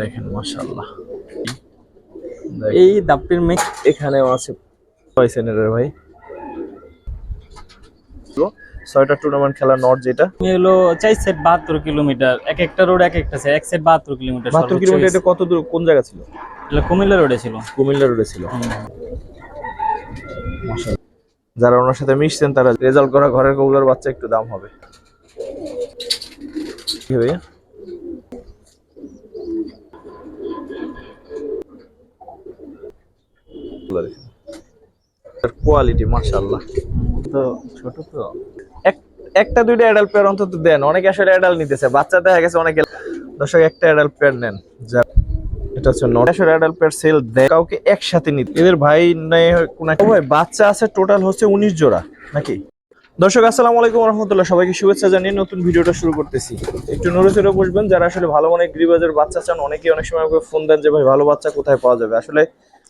দেখেন মাশাআল্লাহ। এই দাপ্পির মিক্স এখানেও আছে। পাইছেন এর ভাই। ছয়টা টুর্নামেন্ট খেলা নট যেটা। হলো চার সেট বাহাত্তর কিলোমিটার এক একটা রোড এক একটা এক সেট বাহাত্তর কিলোমিটার বাহাত্তর কিলোমিটার এটা কত দূর কোন জায়গা ছিল? এটা কুমিল্লা রোডে ছিল। কুমিল্লা রোডে ছিল। যারা ওনার সাথে মিশছেন তারা রেজাল্ট করা ঘরের কবুতর বাচ্চা একটু দাম হবে। কি ভাইয়া? কোয়ালিটি মাশাআল্লাহ। তো ছোট তো। একটা দুইটা অ্যাডাল্ট পেয়ার অন্তত দেন। অনেকে আসলে অ্যাডাল্ট নিতেছে। বাচ্চা দেখা গেছে অনেকে দর্শক একটা অ্যাডাল্ট পেয়ার নেন। যা এটা হচ্ছে অ্যাডাল্ট পেয়ার সেল দেয়। কাউকে একসাথে নিতে এদের ভাই নেই কোন ভাই বাচ্চা আছে টোটাল হচ্ছে উনিশ জোড়া নাকি? দর্শক আসসালামু আলাইকুম রহমতুল্লাহ সবাইকে শুভেচ্ছা জানিয়ে নতুন ভিডিওটা শুরু করতেছি। একটু নড়ে চড়ে বসবেন। যারা আসলে ভালো মানে গ্রিবাজের বাচ্চা চান অনেকে অনেক সময় আমাকে ফোন দেন যে ভাই ভালো বাচ্চা কোথায় পাওয়া যাবে? আসলে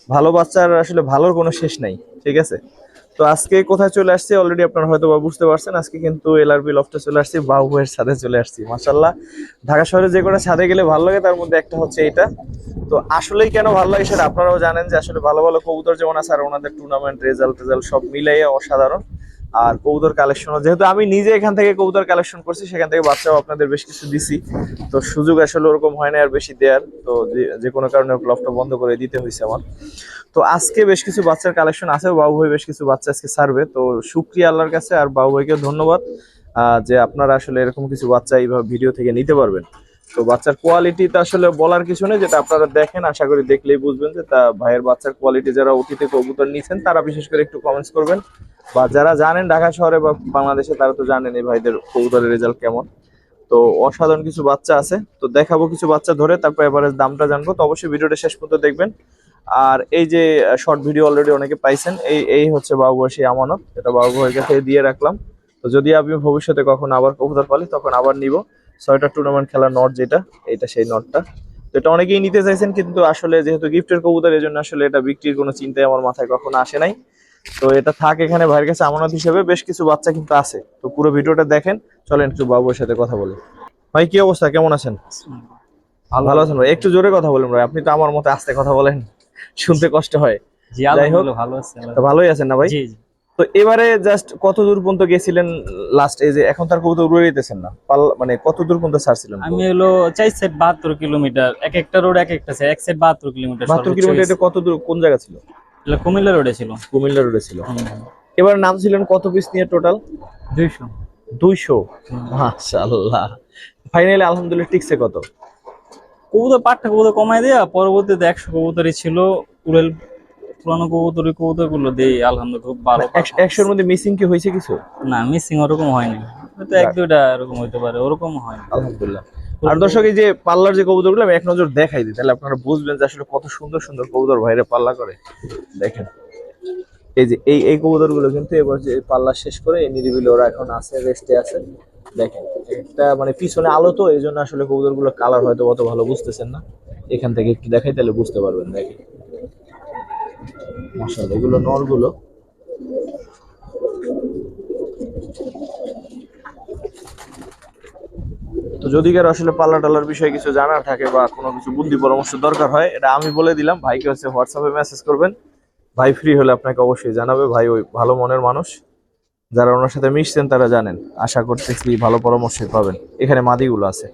ভালো বাচ্চার আসলে ভালোর কোনো শেষ নাই, ঠিক আছে? তো আজকে কোথায় চলে আসছে অলরেডি আপনারা হয়তো বা বুঝতে পারছেন, আজকে কিন্তু এলআরবি লফটে চলে আসছি বাহুয়ের ছাদে চলে আসছি মাসাল্লাহ ঢাকা শহরে যে কটা ছাদে গেলে ভালো লাগে, তার মধ্যে একটা হচ্ছে এটা তো আসলেই কেন ভালো লাগে সেটা আপনারাও জানেন যে আসলে ভালো ভালো কবুতর যেমন আছে আর ওনাদের টুর্নামেন্ট রেজাল্ট রেজাল্ট সব মিলাইয়ে অসাধারণ। আর কবুতর কালেকশন যেহেতু আমি নিজে এখান থেকে কবুতর কালেকশন করছি, সেখান থেকে বাচ্চাও আপনাদের বেশ কিছু দিছি। তো সুযোগ আসলে ওরকম হয় না আর বেশি দেওয়ার তো যে- কোনো কারণে লফটা বন্ধ করে দিতে হয়েছে আমার। তো আজকে বেশ কিছু বাচ্চার কালেকশন আছে বাবু ভাই বেশ কিছু বাচ্চা আজকে ছাড়বে। তো শুক্রিয়া আল্লাহর কাছে আর বাবু ভাইকে ধন্যবাদ যে আপনারা আসলে এরকম কিছু বাচ্চা এইভাবে ভিডিও থেকে নিতে পারবেন। তো বাচ্চার কোয়ালিটি তো আসলে বলার কিছু নেই, যেটা আপনারা দেখেন, আশা করি দেখলেই বুঝবেন যে তা ভাইয়ের বাচ্চার কোয়ালিটি যারা অতীতে কবুতর নিছেন, তারা বিশেষ করে একটু কমেন্টস করবেন। বা যারা জানেন ঢাকা শহরে বা বাংলাদেশে, তারা তো জানেন এই ভাইদের কবুতরের রেজাল্ট কেমন। তো অসাধারণ কিছু বাচ্চা আছে। তো দেখাবো কিছু বাচ্চা ধরে, তারপর এবারে দামটা জানব। তো অবশ্যই ভিডিওটা শেষ পর্যন্ত দেখবেন। আর এই যে শর্ট ভিডিও অলরেডি অনেকে পাইছেন, এই এই হচ্ছে বাবু সেই আমানত। এটা বাবু ভাইয়ের কাছে দিয়ে রাখলাম। তো যদি আমি ভবিষ্যতে কখন আবার কবুতর পালি, তখন আবার নিব। ছয়টা টুর্নামেন্ট খেলার নট যেটা, এটা সেই নটটা তো এটা অনেকেই নিতে চাইছেন, কিন্তু আসলে যেহেতু গিফটের কবুতর এই জন্য আসলে এটা বিক্রির কোনো চিন্তাই আমার মাথায় কখনো আসে নাই। তো এটা থাক এখানে ভাইয়ের কাছে আমানত হিসেবে বেশ কিছু বাচ্চা কিন্তু আছে। তো পুরো ভিডিওটা দেখেন চলেন একটু বাবুর সাথে কথা বলি। ভাই কি অবস্থা? কেমন আছেন? ভালো। আছেন ভাই? একটু জোরে কথা বলেন ভাই আপনি তো আমার মতো আস্তে কথা বলেন শুনতে কষ্ট হয়। জি যাই হোক, ভালো আছে তো ভালোই আছেন না ভাই? তো এবারে জাস্ট কত দূর পর্যন্ত গেছিলেন লাস্ট এই যে এখন তার কবুতর উড়ে দিতেছেন না। পাল- মানে কত দূর পর্যন্ত ছাড়ছিলেন আমি হলো চার সেট বাহাত্তর কিলোমিটার এক একটা রোড এক একটা এক সেট বাহাত্তর কিলোমিটার বাহাত্তর কিলোমিটার এটা কত দূর কোন জায়গা ছিল? এটা কুমিল্লা রোডে ছিল। কুমিল্লা রোডে ছিল। এবার নাম ছিলেন কত পিস নিয়ে টোটাল দুইশো। দুইশো? মাশাল্লাহ ফাইনালি আলহামদুলিল্লাহ টিকছে কত? কবুতর পাটটা কবুতর কমাই দেয়া পরবর্তীতে একশো কবুতরই ছিল। উড়েল পুরানো কবুতরি কবুতরগুলো দেই আলহামদুলিল্লাহ খুব ভালো একশ- একশোর মধ্যে মিসিং কি হয়েছে কিছু? না মিসিং ওরকম হয়নি। হয়তো এক দুইটা এরকম হইতে পারে ওরকম হয় আলহামদুলিল্লাহ। আর দর্শক, এই যে পাল্লার যে কবুতরগুলো, আমি এক নজর দেখাই দিই। তাহলে আপনারা বুঝবেন যে আসলে কত সুন্দর সুন্দর কবুতর ভাইরে পাল্লা করে। দেখেন। এই যে, এই এই কবুতরগুলো কিন্তু এবার যে পাল্লা শেষ করে নিরিবিলি ওরা এখন আছে, রেস্টে আছে। দেখেন, একটা মানে পিছনে আলো তো, এই জন্য আসলে কবুতরগুলো কালার হয়তো অত ভালো বুঝতেছেন না। এখান থেকে একটু দেখাই, তাহলে বুঝতে পারবেন। দেখেন। মাশাআল্লাহ, এগুলো নরগুলো। তো যদি কারও আসলে পাল্লা টাল্লার বিষয়ে কিছু জানার থাকে বা কোনো কিছু বুদ্ধি পরামর্শ দরকার হয়, এটা আমি বলে দিলাম। ভাইকে হচ্ছে হোয়াটসঅ্যাপে মেসেজ করবেন। ভাই ফ্রি হলে আপনাকে অবশ্যই জানাবে। ভাই ওই ভালো মনের মানুষ। যারা ওনার সাথে মিশছেন, তারা জানেন। আশা করতেছি ভালো পরামর্শ পাবেন। এখানে মাদিগুলো আছে।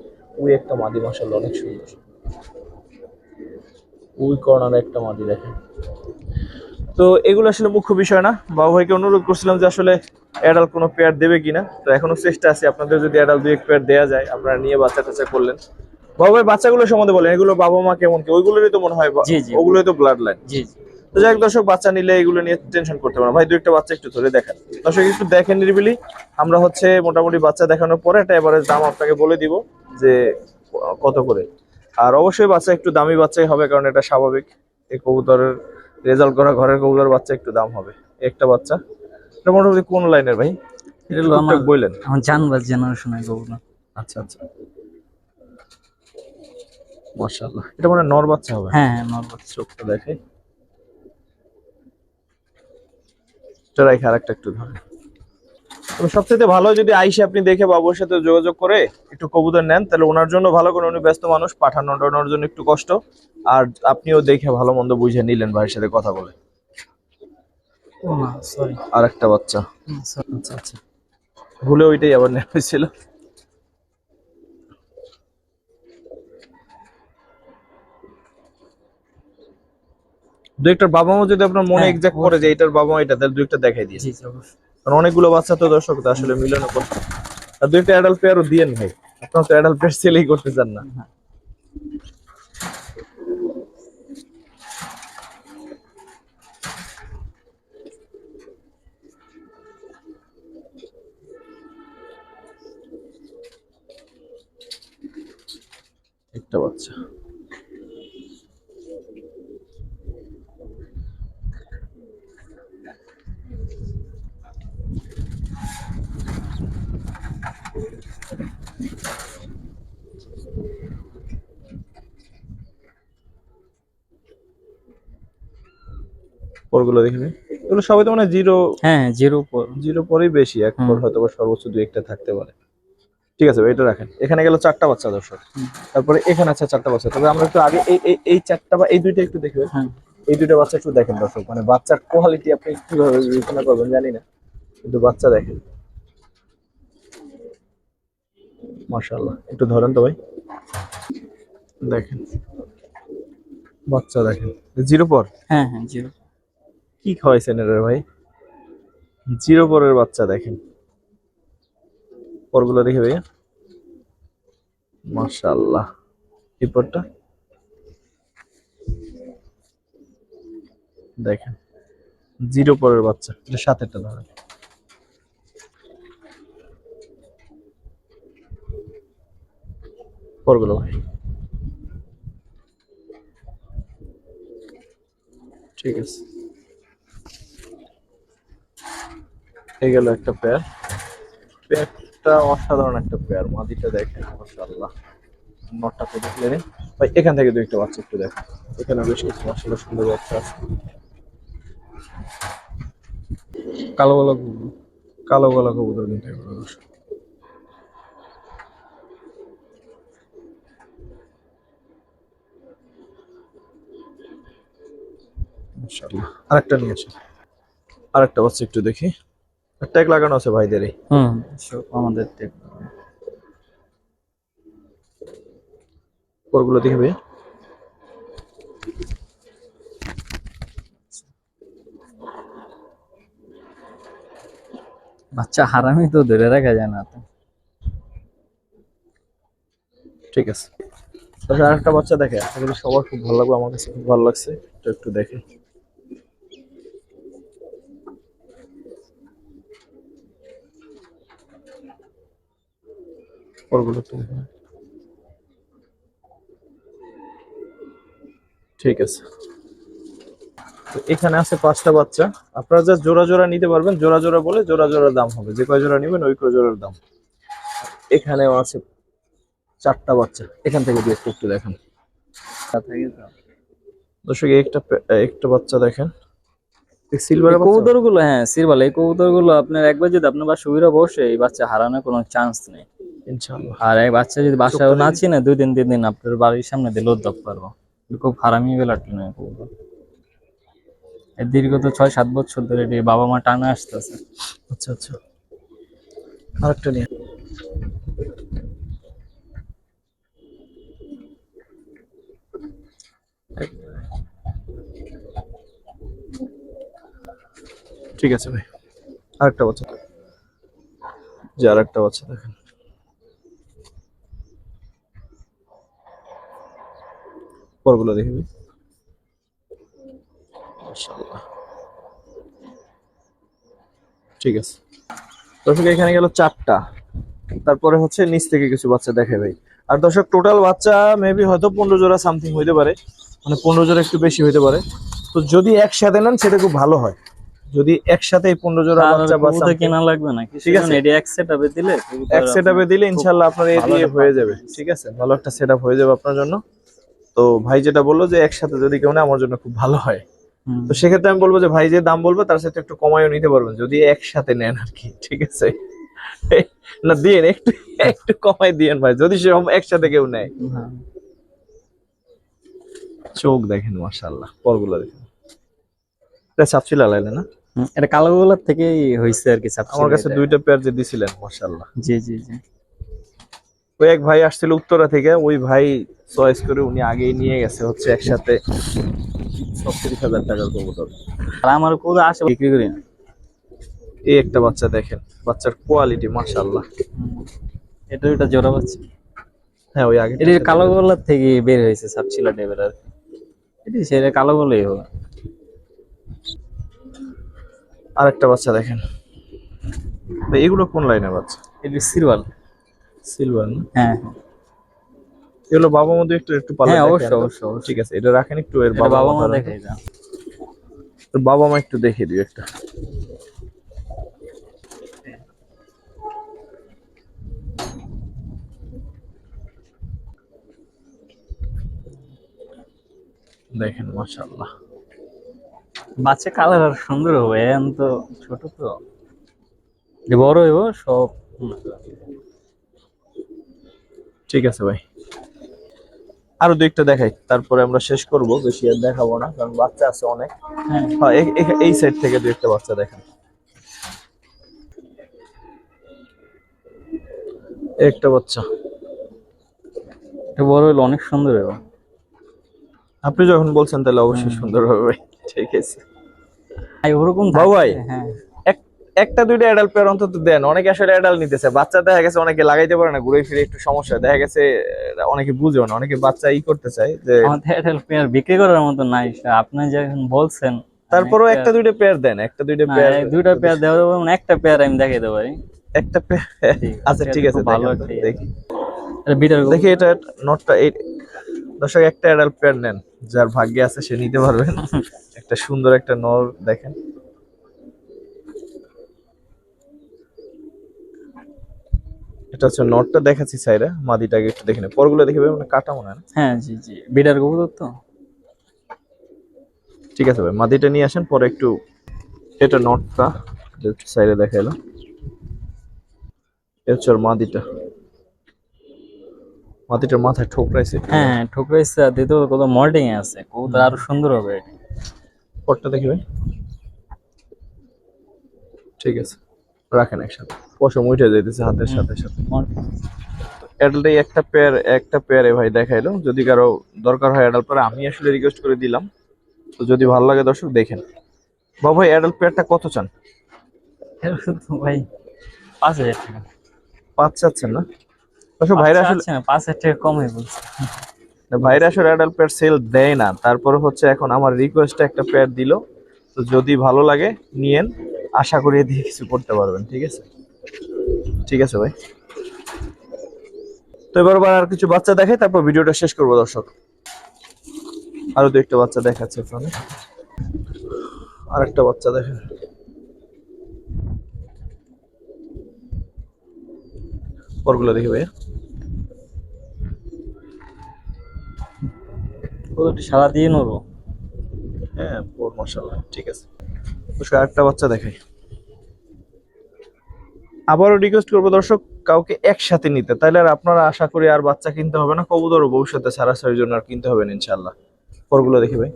ওই একটা মাদি মাসাল্লাহ অনেক সুন্দর। ওই কর্নারে একটা মাদি দেখেন। তো এগুলো আসলে মুখ্য বিষয় না। বাবু ভাইকে অনুরোধ করছিলাম যে আসলে অ্যাডাল কোনো পেয়ার দেবে কিনা। তো এখনও চেষ্টা আছে আপনাদের যদি অ্যাডাল দুই এক পেয়ার দেওয়া যায় আপনারা নিয়ে বাচ্চা টাচ্চা করলেন। বাবু ভাই বাচ্চাগুলো সম্বন্ধে বলেন এগুলো বাবা মা কেমন কি? ওইগুলোরই তো মনে হয়। ওগুলোই তো ব্লাড লাইন জি জি। তো যাই দর্শক বাচ্চা নিলে এগুলো নিয়ে টেনশন করতে পারে। ভাই দু একটা বাচ্চা একটু ধরে দেখেন। দর্শক একটু দেখেন নিরিবিলি। আমরা হচ্ছে মোটামুটি বাচ্চা দেখানোর পরে একটা এবারে দাম আপনাকে বলে দিব যে কত করে। আর অবশ্যই বাচ্চা একটু দামি বাচ্চাই হবে কারণ এটা স্বাভাবিক। এই কবুতরের রেজাল্ট করা ঘরের কবুতর বাচ্চা একটু দাম হবে। একটা বাচ্চা। এটা মোটামুটি কোন লাইনের ভাই? এটা আমার বললেন। আমার জানবার জেনারেশনের কবুতর। আচ্ছা আচ্ছা। মাশাআল্লাহ। এটা মানে নর বাচ্চা হবে? হ্যাঁ হ্যাঁ বাচ্চা। চোখটা দেখে। এটা রাইখা আরেকটা একটু ধরে সবচেয়ে ভালো যদি আইসে আপনি দেখে বাবুর সাথে যোগাযোগ করে একটু কবুতর নেন তাহলে ওনার জন্য ভালো করে উনি ব্যস্ত মানুষ পাঠানো টানোর জন্য একটু কষ্ট। আর আপনিও দেখে ভালো মন্দ বুঝে নিলেন ভাইয়ের সাথে কথা বলে। আর একটা বাচ্চা। আচ্ছা আচ্ছা। ভুলে ওইটাই আবার নেওয়া হয়েছিল। দু একটার বাবা মা যদি আপনার মনে হ্যাঁ, এক্সাক্ট করে যে এটার বাবা মা এটা তাহলে দু একটা দেখাই দিয়ে জি জি, অবশ্যই। কারণ অনেকগুলো বাচ্চা তো দর্শক আসলে মিলনও করতে আর দু একটা অ্যাডাল্ট পেয়ারও দিয়েন ভাই। আপনার তো অ্যাডাল্ট পেয়ার সেলেই করতে চান না। হ্যাঁ। একটা বাচ্চা। পরগুলো দেখে নিন। এগুলো সবাই তো মানে জিরো হ্যাঁ জিরো পর। জিরো পরেই বেশি এক পর হয়তো বা সর্বোচ্চ দুই একটা থাকতে পারে। ঠিক আছে এটা রাখেন। এখানে গেল চারটা বাচ্চা দর্শক। তারপরে এখানে আছে চারটা বাচ্চা। তবে আমরা একটু আগে এই এই এই চারটা বা এই দুইটা একটু দেখবে হ্যাঁ। এই দুইটা বাচ্চা একটু দেখেন দর্শক। মানে বাচ্চার কোয়ালিটি আপনি কীভাবে বিবেচনা করবেন জানি না। কিন্তু বাচ্চা দেখেন। মাশাআল্লাহ। একটু ধরেন তো ভাই। দেখেন। বাচ্চা দেখেন। জিরো পর? হ্যাঁ হ্যাঁ জিরো কি খাওয়াইছেন এর ভাই? জিরো পরের বাচ্চা দেখেন। পরগুলো দেখে ভাইয়া। মাশাআল্লাহ। এই পরটা? দেখেন। জিরো পরের বাচ্চা। এটা সাতেরটা ধরেন। পরগুলো ভাই। ঠিক আছে। এই গেল একটা পেয়ার পেয়ারটা অসাধারণ একটা পেয়ার মাদিটা দেখেন মাশাআল্লাহ। নটটা তো দেখলেন। ভাই এখান থেকে দুই একটা বাচ্চা একটু দেখেন। এখানে বেশ কিছু মাশাআল্লাহ সুন্দর বাচ্চা আছে। কালো কালো কালো গলা কবুতর কিন্তু এগুলো। আরেকটা নিয়ে আসেন আরেকটা বাচ্চা একটু দেখি। ট্যাগ লাগানো আছে ভাইদেরই। হুম সব আমাদের টেক পরগুলো দেখবে। বাচ্চা হারামি তো ধরে রাখা যায় না তো। ঠিক আছে। তাহলে আরেকটা বাচ্চা দেখে সবার খুব ভালো লাগবে আমার কাছে খুব ভালো লাগছে এটা একটু দেখে। পরগুলো দেখে ঠিক আছে। তো এখানে আছে পাঁচটা বাচ্চা। আপনারা যা জোড়া জোড়া নিতে পারবেন। জোড়া জোড়া বলে জোড়া জোড়া দাম হবে। যে কয় জোড়া নেবেন ওই কয় জোড়ার দাম। এখানেও আছে চারটা বাচ্চা। এখান থেকে দিয়ে একটু একটু দেখেন। দর্শক একটা একটা বাচ্চা দেখেন। সিলভার কবুতরগুলো হ্যাঁ সিরবাল এই কবুতরগুলো আপনার একবার যদি আপনার বাসা সুবিধা বসে এই বাচ্চা হারানোর কোনো চান্স নেই। ইনশাআল্লাহ। আর এই বাচ্চা যদি বাসায় না। চিনে দুই দিন তিন দিন আপনার বাড়ির সামনে দিলে উদ্যোগ পারব কিন্তু খুব হারামি বেলাটি নয় দীর্ঘ তো ছয় সাত বছর ধরে এটি বাবা মা টানা আসতেছে। আচ্ছা আচ্ছা। আরেকটা নিয়ে। ঠিক আছে ভাই। আরেকটা বাচ্চা। যে আরেকটা বাচ্চা দেখেন। পরগুলো দেখবি। ঠিক আছে। দর্শক এখানে গেল চারটা। তারপরে হচ্ছে নিচ থেকে কিছু বাচ্চা দেখে ভাই আর দর্শক টোটাল বাচ্চা মেবি হয়তো পনেরো জোড়া সামথিং হইতে পারে। মানে পনেরো জোড়া একটু বেশি হইতে পারে। তো যদি একসাথে নেন সেটা খুব ভালো হয়। যদি একসাথে এই পনেরো জোড়া আর বাচ্চা কেনা লাগবে না। ঠিক আছে। এটি এক সেটআপে দিলে এক সেট আপনার দিলে ইনশাল্লাহ আপনার ভালো দিয়ে হয়ে যাবে। ঠিক আছে। ভালো একটা সেট হয়ে যাবে আপনার জন্য। তো ভাই যেটা বলল যে একসাথে যদি কেউ নেয় আমার জন্য খুব ভালো হয়। তো সেক্ষেত্রে আমি বলব যে ভাই যে দাম বলব তার সাথে একটু কমায়ও নিতে পারবেন। যদি একসাথে নেন আর কি ঠিক আছে? না দিয়েন একটু একটু কমাই দিয়েন ভাই। যদি সে একসাথে কেউ নেয়। হ্যাঁ। চোখ দেখেন মাশাআল্লাহ পরগুলো দেখেন। এটা সাপচিল আলাইলে না? এটা কালো গোলাপ থেকেই হয়েছে আর কি আমার কাছে দুইটা পেয়ার যে দিছিলেন মাশাআল্লাহ। জি জি জি। ওই এক ভাই আসছিল উত্তরা থেকে ওই ভাই চয়েস করে উনি আগেই নিয়ে গেছে হচ্ছে একসাথে ছত্রিশ হাজার টাকার কবুতর। আর আমার কোথাও আসে বিক্রি করি না। এই একটা বাচ্চা দেখেন বাচ্চার কোয়ালিটি মাশাআল্লাহ। হুম। এটা ওইটা জোড়া পাচ্ছে হ্যাঁ ওই আগে এটা কালো গোলাপ থেকে বের হয়েছে সাবসিলা টাইপের আর এটি সেটা কালো গোলাই হবে। আর একটা বাচ্চা দেখেন। এগুলো কোন লাইনের বাচ্চা? এটি সিরওয়াল সিলভার হ্যাঁ। এগুলো বাবা মধ্যে একটু একটু পাল্লা হ্যাঁ দেখেন অবশ্যই অবশ্যই ঠিক আছে এটা রাখেন একটু এর বাবা বাবা মা দেখাই যা তো বাবা মা একটু দেখিয়ে দিও একটা। দেখেন মাশাআল্লাহ। বাচ্চা কালার আর সুন্দর হবে এখন তো ছোট তো। বড় হইব সব। ঠিক আছে ভাই। আরও দু একটা দেখাই তারপরে আমরা শেষ করব বেশি আর দেখাবো না কারণ বাচ্চা আছে অনেক। হ্যাঁ। হ্যাঁ এই সাইড থেকে দু একটা বাচ্চা দেখেন একটা বাচ্চা। এটা বড় হইলে অনেক সুন্দর হবে। আপনি যখন বলছেন তাহলে অবশ্যই সুন্দর হবে ভাই ঠিক আছে। ওরকম ভাই। হ্যাঁ। একটা দুইটা অ্যাডাল্ট পেয়ার অন্তত দেন। অনেকে আসলে অ্যাডাল্ট নিতেছে। বাচ্চা দেখা গেছে অনেকে লাগাইতে পারে না ঘুরে ফিরে একটু সমস্যা। দেখা গেছে অনেকে বুঝেও না অনেকে বাচ্চা ই করতে চায় যে আমাদের এয়ারটেল পেয়ার বিক্রি করার মতো নাই। আপনি যখন বলছেন তারপরেও একটা দুইটা পেয়ার দেন একটা দুইটা পেয়ার দুইটা পেয়ার দেওয়া যাবে মানে একটা পেয়ার আমি দেখাই দেবো ভাই একটা পেয়ার আচ্ছা ঠিক আছে ভালো। দেখি। এটা বিটার দেখি এটা নটটা এই দর্শক একটা অ্যাডাল্ট পেয়ার নেন। যার ভাগ্যে আছে সে নিতে পারবেন একটা সুন্দর একটা নর দেখেন। এটা হচ্ছে নটটা দেখাচ্ছি সাইডে মাদিটাকে একটু দেখে নে। পরগুলো দেখে ভাই মানে কাটা মনে হয় হ্যাঁ জি জি। বিটার কবুতর তো? ঠিক আছে ভাই মাদিটা নিয়ে আসেন পরে একটু এটা নটটা একটু সাইডে দেখাইলো এ হচ্ছে মাদিটা। মাদিটার মাথায় ঠোকরাইছে হ্যাঁ ঠোকরাইছে আর দিতে কত মল্টিং এ আছে। কবুতর আরও সুন্দর হবে এটা। পরটা দেখি ভাই। ঠিক আছে রাখেন একসাথে। পশম উঠে যাইতেছে হাতের সাথে সাথে। Molting। অ্যাডাল্টে একটা পেয়ার একটা পেয়ারে ভাই দেখাইলো। যদি কারও দরকার হয় অ্যাডাল্ট আমি আসলে রিকোয়েস্ট করে দিলাম। তো যদি ভালো লাগে দর্শক দেখেন। বাবু ভাই অ্যাডাল্ট পেয়ারটা কত চান? ভাই পাঁচ হাজার টাকা। পাঁচ চাচ্ছেন না? দর্শক ভাইরা আসলে পাঁচ হাজার টাকা কমই বলছে। ভাইরা আসলে অ্যাডাল্ট পেয়ার সেল দেয় না। তারপরে হচ্ছে এখন আমার রিকোয়েস্টে একটা পেয়ার দিল। তো যদি ভালো লাগে নিয়েন। আশা করি দিয়ে কিছু করতে পারবেন ঠিক আছে? ঠিক আছে ভাই। তো এবার আর কিছু বাচ্চা দেখে তারপর ভিডিওটা শেষ করব দর্শক। আরও দু একটা বাচ্চা দেখাচ্ছে ওখানে আর একটা বাচ্চা দেখেন পরগুলো দেখি ভাইয়া। সারা দিয়ে নড়বো হ্যাঁ পোর মশাল্লাহ ঠিক আছে। আরেকটা বাচ্চা দেখাই। আবারও রিকোয়েস্ট করব দর্শক কাউকে একসাথে নিতে। তাহলে আর আপনারা আশা করি আর বাচ্চা কিনতে হবে না কবুতরও ভবিষ্যতে সারাসারির জন্য আর কিনতে হবে না ইনশাল্লাহ পরগুলো দেখি ভাই।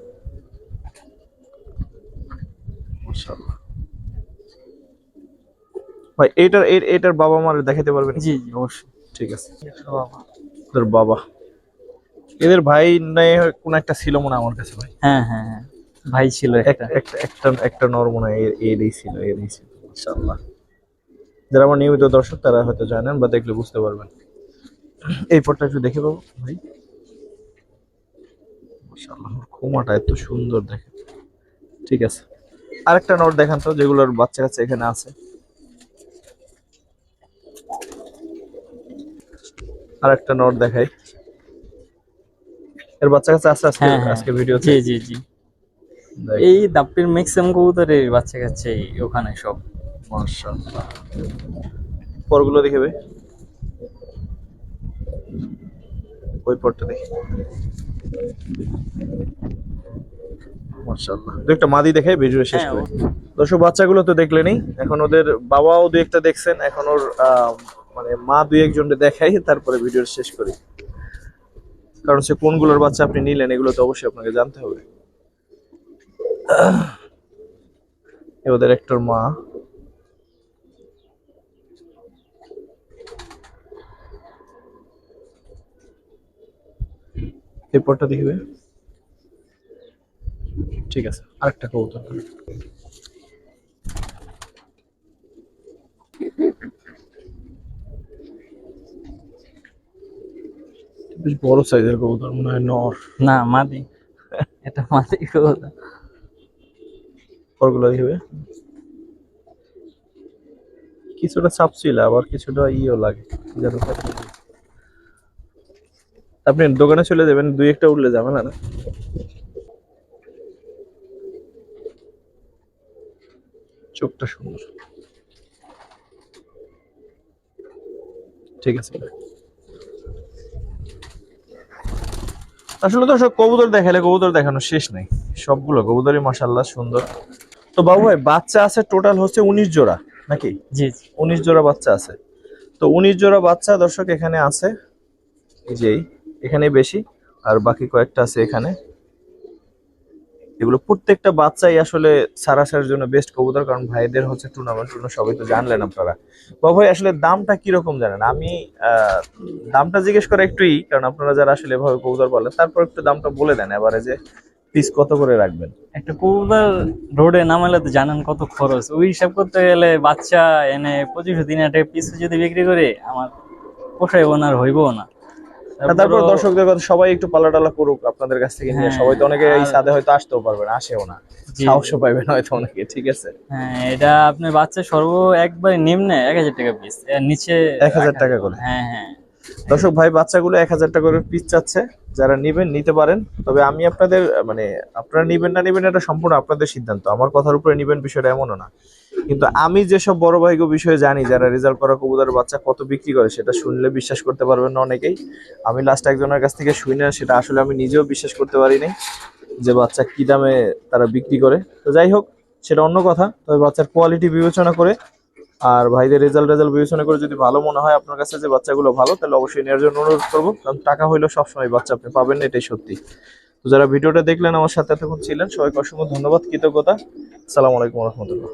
ভাই এইটার এর- এটার বাবা মার দেখাতে পারবেন? জি জি অবশ্যই। ঠিক আছে। তোর বাবা এদের ভাই নেই কোন একটা ছিল মনে হয় আমার কাছে ভাই। হ্যাঁ হ্যাঁ হ্যাঁ। ভাই ছিল একটা। একটা একটা নর মনে হয় এর- এরই ছিল এরই ছিল মাশাআল্লাহ। যারা আমার নিয়মিত দর্শক তারা হয়তো জানেন বা দেখলে বুঝতে পারবেন। এই পটটা একটু দেখে পাবো ভাই? মাশাআল্লাহ খোমাটা এত সুন্দর দেখে। ঠিক আছে। আরেকটা নোট দেখান তো যেগুলোর বাচ্চা কাছে এখানে আছে। আরেকটা নোট দেখাই। এর বাচ্চা কাছে আছে আজকে হ্যাঁ হ্যাঁ। আজকে ভিডিও জি জি জি। এই দাপ্পির ম্যাক্সিমাম কবুতরের বাচ্চা কাছে ওখানে সব। মাশাআল্লাহ। পরগুলো দেখে ভাই। ওই পরটা দেখি। মাশাআল্লাহ। দু একটা মাদি দেখাই ভিডিও শেষ হ্যাঁ, করি। দর্শক বাচ্চাগুলো তো দেখলেনই এখন ওদের বাবাও দু একটা দেখছেন। এখন ওর মানে মা দুই একজনকে দেখাই তারপরে ভিডিও শেষ করি। কারণ সে কোনগুলোর বাচ্চা আপনি নিলেন এগুলো তো অবশ্যই আপনাকে জানতে হবে। এ ওদের একটার মা। এরপরটা দেখবে। ঠিক আছে আরেকটা কবুতর। বেশ বড় সাইজের কবুতর মনে হয় নর। না মাদি। এটা মাদি কথা পরগুলো দেখবে। কিছুটা চাপ ছিল আবার কিছুটা ইও লাগে। যেন আপনি দোকানে চলে যাবেন দুই একটা উঠলে যাবেন না? চোখটা সুন্দর। ঠিক আছে। আসলে তো সব কবুতর দেখালে কবুতর দেখানো শেষ নাই। সবগুলো কবুতরই মাসাল্লাহ সুন্দর। তো বাবু ভাই বাচ্চা আছে টোটাল হচ্ছে উনিশ জোড়া নাকি? জি উনিশ জোড়া বাচ্চা আছে। তো উনিশ জোড়া বাচ্চা দর্শক এখানে আছে। এই যে এখানে বেশি, আর বাকি কয়েকটা আছে এখানে। এগুলো প্রত্যেকটা বাচ্চাই আসলে সারাসার জন্য বেস্ট কবুতর, কারণ ভাইদের হচ্ছে টুর্নামেন্ট টুর্নামেন্ট সবই তো জানলেন আপনারা। বাবু ভাই, আসলে দামটা কীরকম জানেন? আমি দামটা জিজ্ঞেস করা একটুই কারণ আপনারা যারা আসলে এভাবে কবুতর বলেন, তারপর একটু দামটা বলে দেন এবারে যে পিস কত করে রাখবেন। একটা কবুতর রোডে নামালে তো জানেন কত খরচ। ওই হিসাব করতে গেলে বাচ্চা এনে তিন হাজার টাকা পিস যদি বিক্রি করে, আমার পোষাইব না আর হইবও না। তারপর দর্শকদের কথা সবাই একটু পাল্লাটালা করুক আপনাদের কাছ থেকে নিয়ে হ্যাঁ, সবাই তো অনেকে এই সাদে হয়তো আসতেও পারবে না আসেও না। সাহসও পাইবে না হয়তো অনেকে ঠিক আছে? হ্যাঁ এটা আপনার বাচ্চা সর্ব একবারে নিম্নে এক হাজার টাকা পিস নিচে 1000 টাকা করে। হ্যাঁ হ্যাঁ। দর্শক ভাই বাচ্চাগুলো এক হাজার টাকা করে পিস চাচ্ছে যারা নিবেন নিতে পারেন। তবে আমি আপনাদের মানে আপনারা নিবেন না নিবেন এটা সম্পূর্ণ আপনাদের সিদ্ধান্ত। আমার কথার উপরে নিবেন বিষয়টা এমনও না। কিন্তু আমি যেসব বড় ভাইগো বিষয়ে জানি, যারা রেজাল্ট করা কবুতরের বাচ্চা কত বিক্রি করে, সেটা শুনলে বিশ্বাস করতে পারবেন না অনেকেই। আমি লাস্ট একজনের কাছ থেকে শুনে সেটা আসলে আমি নিজেও বিশ্বাস করতে পারি নাই যে বাচ্চা কি দামে তারা বিক্রি করে। তো যাই হোক, সেটা অন্য কথা, তবে বাচ্চার কোয়ালিটি বিবেচনা করে আর ভাইদের রেজাল্ট রেজাল্ট বিবেচনা করে যদি ভালো মনে হয় আপনার কাছে যে বাচ্চাগুলো ভালো, তাহলে অবশ্যই নেওয়ার জন্য অনুরোধ করব। কারণ টাকা হইলেও সবসময় বাচ্চা, আপনি পাবেন না, এটাই সত্যি। তো যারা ভিডিওটা দেখলেন, আমার সাথে এতক্ষণ ছিলেন, সবাইকে অসংখ্য ধন্যবাদ, কৃতজ্ঞতা। আসসালামু আলাইকুম রহমতুল্লাহ।